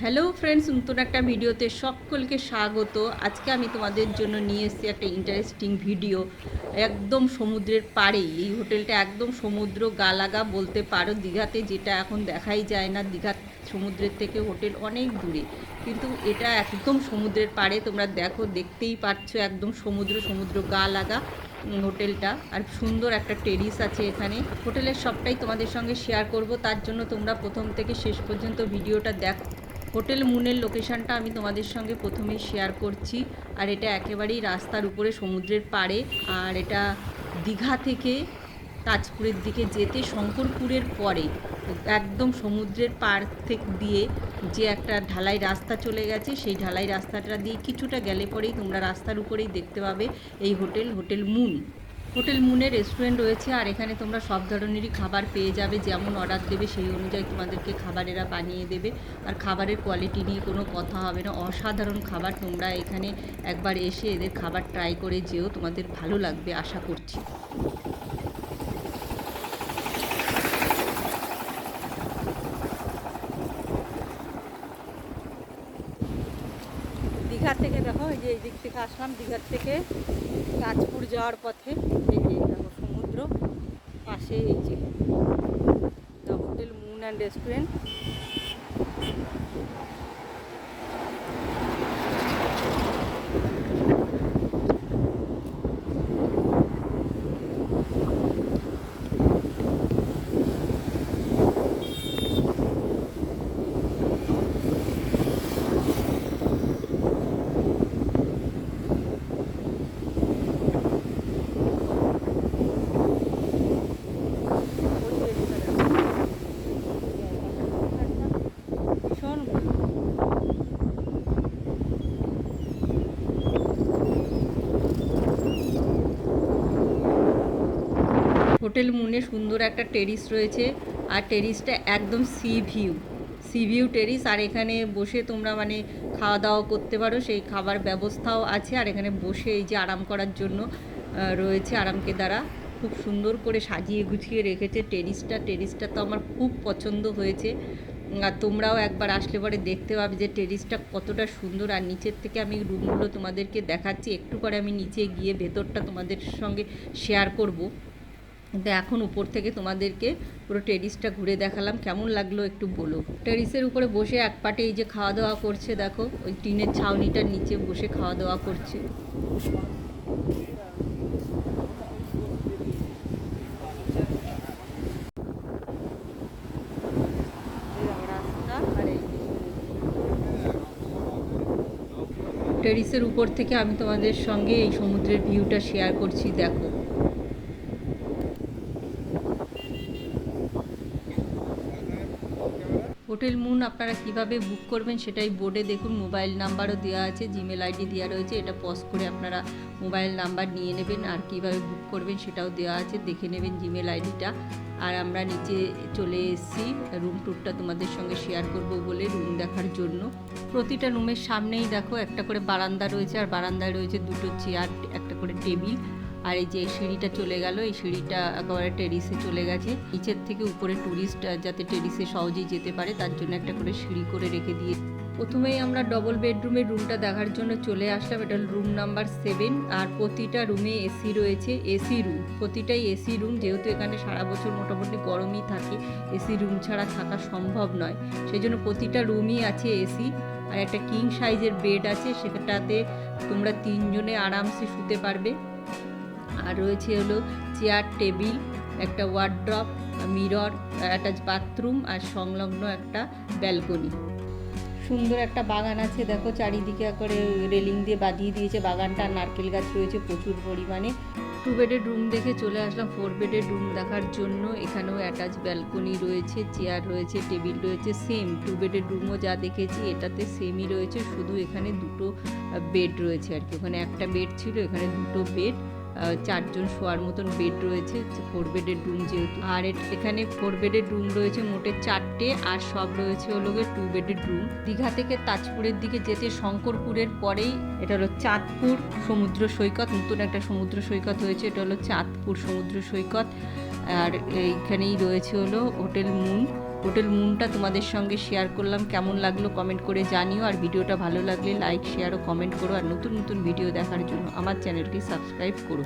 Hello friends নতুন একটা ভিডিওতে সকলকে স্বাগত। আজকে আমি তোমাদের জন্য নিয়ে এসেছি একটা ইন্টারেস্টিং ভিডিও একদম সমুদ্রের পাড়েই এই হোটেলটা একদম সমুদ্র গালাগা বলতে পারো, দীঘাতে যেটা এখন দেখাই যায় না, দীঘা সমুদ্রের থেকে হোটেল অনেক দূরে। কিন্তু এটা একদম সমুদ্রের পাড়ে, তোমরা দেখো, দেখতেই পাচ্ছ একদম সমুদ্র সমুদ্র গা লাগা হোটেলটা। আর সুন্দর একটা টেরিস আছে এখানে। হোটেলের সবটাই তোমাদের সঙ্গে শেয়ার করব, তার জন্য তোমরা প্রথম থেকে শেষ পর্যন্ত ভিডিওটা দেখো। হোটেল মুনের লোকেশনটা আমি তোমাদের সঙ্গে প্রথমেই শেয়ার করছি। আর এটা একেবারেই রাস্তার উপরে, সমুদ্রের পাড়ে। আর এটা দীঘা থেকে তাজপুরের দিকে যেতে শঙ্করপুরের পরে, একদম সমুদ্রের পাড় থেকে দিয়ে যে একটা ঢালাই রাস্তা চলে গেছে, সেই ঢালাই রাস্তাটা দিয়ে কিছুটা গেলে পরেই তোমরা রাস্তার উপরেই দেখতে পাবে এই হোটেল হোটেল মুন। হোটেল মুনে রেস্টুরেন্ট রয়েছে, আর এখানে তোমরা সব ধরনেরই খাবার পেয়ে যাবে, যেমন অর্ডার দেবে সেই অনুযায়ী তোমাদেরকে খাবার এরা বানিয়ে দেবে। আর খাবারের কোয়ালিটি নিয়ে কোনো কথা হবে না, অসাধারণ খাবার তোমরা এখানে একবার এসে এদের খাবার ট্রাই করে যেও, তোমাদের ভালো লাগবে, আশা করছি। দীঘা থেকে দেখো, এই যে এই দিক থেকে আসলাম, দীঘার থেকে তাজপুর যাওয়ার পথে, এই যে দেখো সমুদ্র, পাশে এই যে the hotel moon and restaurant ভীষণ ভালো হোটেল মুনে সুন্দর একটা টেরিস রয়েছে। আর টেরিসটা একদম sea view. Sea view terrace. আর এখানে বসে তোমরা মানে খাওয়া দাওয়া করতে পারো। সেই খাবার ব্যবস্থাও আছে। আর এখানে বসে এই যে আরাম করার জন্য রয়েছে আরামকে দ্বারা। খুব সুন্দর করে সাজিয়ে গুছিয়ে রেখেছে টেরিসটা। টেরিসটা তো আমার খুব পছন্দ হয়েছে। আর তোমরাও একবার আসলে পরে দেখতে পাবে যে টেরিসটা কতটা সুন্দর। আর নিচের থেকে আমি রুমগুলো তোমাদেরকে দেখাচ্ছি। একটু পরে আমি নিচে গিয়ে ভেতরটা তোমাদের সঙ্গে শেয়ার করব। কিন্তু এখন উপর থেকে তোমাদেরকে পুরো টেরিসটা ঘুরে দেখালাম। কেমন লাগল একটু বলো। টেরিসের উপরে বসে এক পাটে এই যে খাওয়া দাওয়া করছে, দেখো, ওই টিনের ছাউনিটার নিচে বসে খাওয়া দাওয়া করছে। টেরিসের উপর থেকে আমি তোমাদের সঙ্গে এই সমুদ্রের ভিউটা শেয়ার করছি, দেখো। হোটেল মুন আপনারা কীভাবে বুক করবেন সেটাই বোর্ডে দেখুন মোবাইল নাম্বারও দেওয়া আছে জিমেল আইডি দেওয়া রয়েছে, এটা পজ করে আপনারা মোবাইল নাম্বার নিয়ে নেবেন আর কীভাবে বুক করবেন সেটাও দেওয়া আছে, দেখে নেবেন জিমেল আইডিটা আর আমরা নিচে চলে এসেছি রুম ট্যুরটা তোমাদের সঙ্গে শেয়ার করব বলে রুম দেখার জন্য। প্রতিটা রুমের সামনেই দেখো একটা করে বারান্দা রয়েছে, আর বারান্দায় রয়েছে দুটো চেয়ার একটা করে টেবিল আর এই যে সিঁড়িটা চলে গেল, এই সিঁড়িটা একেবারে টেরিসে চলে গেছে। নিচের থেকে উপরে ট্যুরিস্ট যাতে টেরিসে সহজেই যেতে পারে, তার জন্য একটা করে সিঁড়ি করে রেখে দিয়ে প্রথমেই আমরা ডবল বেডরুমের রুমটা দেখার জন্য চলে আসলাম। এটা রুম নাম্বার সেভেন আর প্রতিটা রুমে এসি রয়েছে এসি রুম প্রতিটাই এসি রুম যেহেতু এখানে সারা বছর মোটামুটি গরমই থাকে এসি রুম ছাড়া থাকা সম্ভব নয়। সেই জন্য প্রতিটা রুমই আছে এসি আর একটা কিং সাইজের বেড আছে, সেটাতে তোমরা তিনজনে আরামসে শুতে পারবে। আর রয়েছে হলো চেয়ার, টেবিল, একটা ওয়ার্ড্রপ, মিরর, অ্যাটাচ বাথরুম আর সংলগ্ন একটা ব্যালকনি। সুন্দর একটা বাগান আছে, দেখো চারিদিকে করে রেলিং দিয়ে বাঁধিয়ে দিয়েছে বাগানটা নারকেল গাছ রয়েছে প্রচুর পরিমাণে। টু বেডের রুম দেখে চলে আসলাম ফোর বেডের রুম দেখার জন্য। এখানেও অ্যাটাচ ব্যালকনি রয়েছে, চেয়ার রয়েছে, টেবিল রয়েছে সেম টু বেডের রুমও যা দেখেছি, এটাতে সেমই রয়েছে, শুধু এখানে দুটো বেড রয়েছে আর কি। ওখানে একটা বেড ছিল, এখানে দুটো বেড চারজন শোয়ার মতন বেড রয়েছে ফোর বেডের রুম যেহেতু। আর এখানে ফোর বেডের রুম রয়েছে মোটে চারটে, আর সব রয়েছে হলো টু বেডের রুম দীঘা থেকে তাজপুরের দিকে যেতে শঙ্করপুরের পরেই এটা হলো চাঁদপুর সমুদ্র সৈকত, নতুন একটা সমুদ্র সৈকত হয়েছে, এটা হলো চাঁদপুর সমুদ্র সৈকত। আর এইখানেই রয়েছে হলো হোটেল মুন। হোটেল মুনটা তোমাদের সঙ্গে শেয়ার করলাম। কেমন লাগল কমেন্ট করে জানিও। আর ভিডিওটা ভালো লাগলে লাইক শেয়ার ও কমেন্ট করো। আর নতুন নতুন ভিডিও দেখার জন্য আমার চ্যানেলটি সাবস্ক্রাইব করো।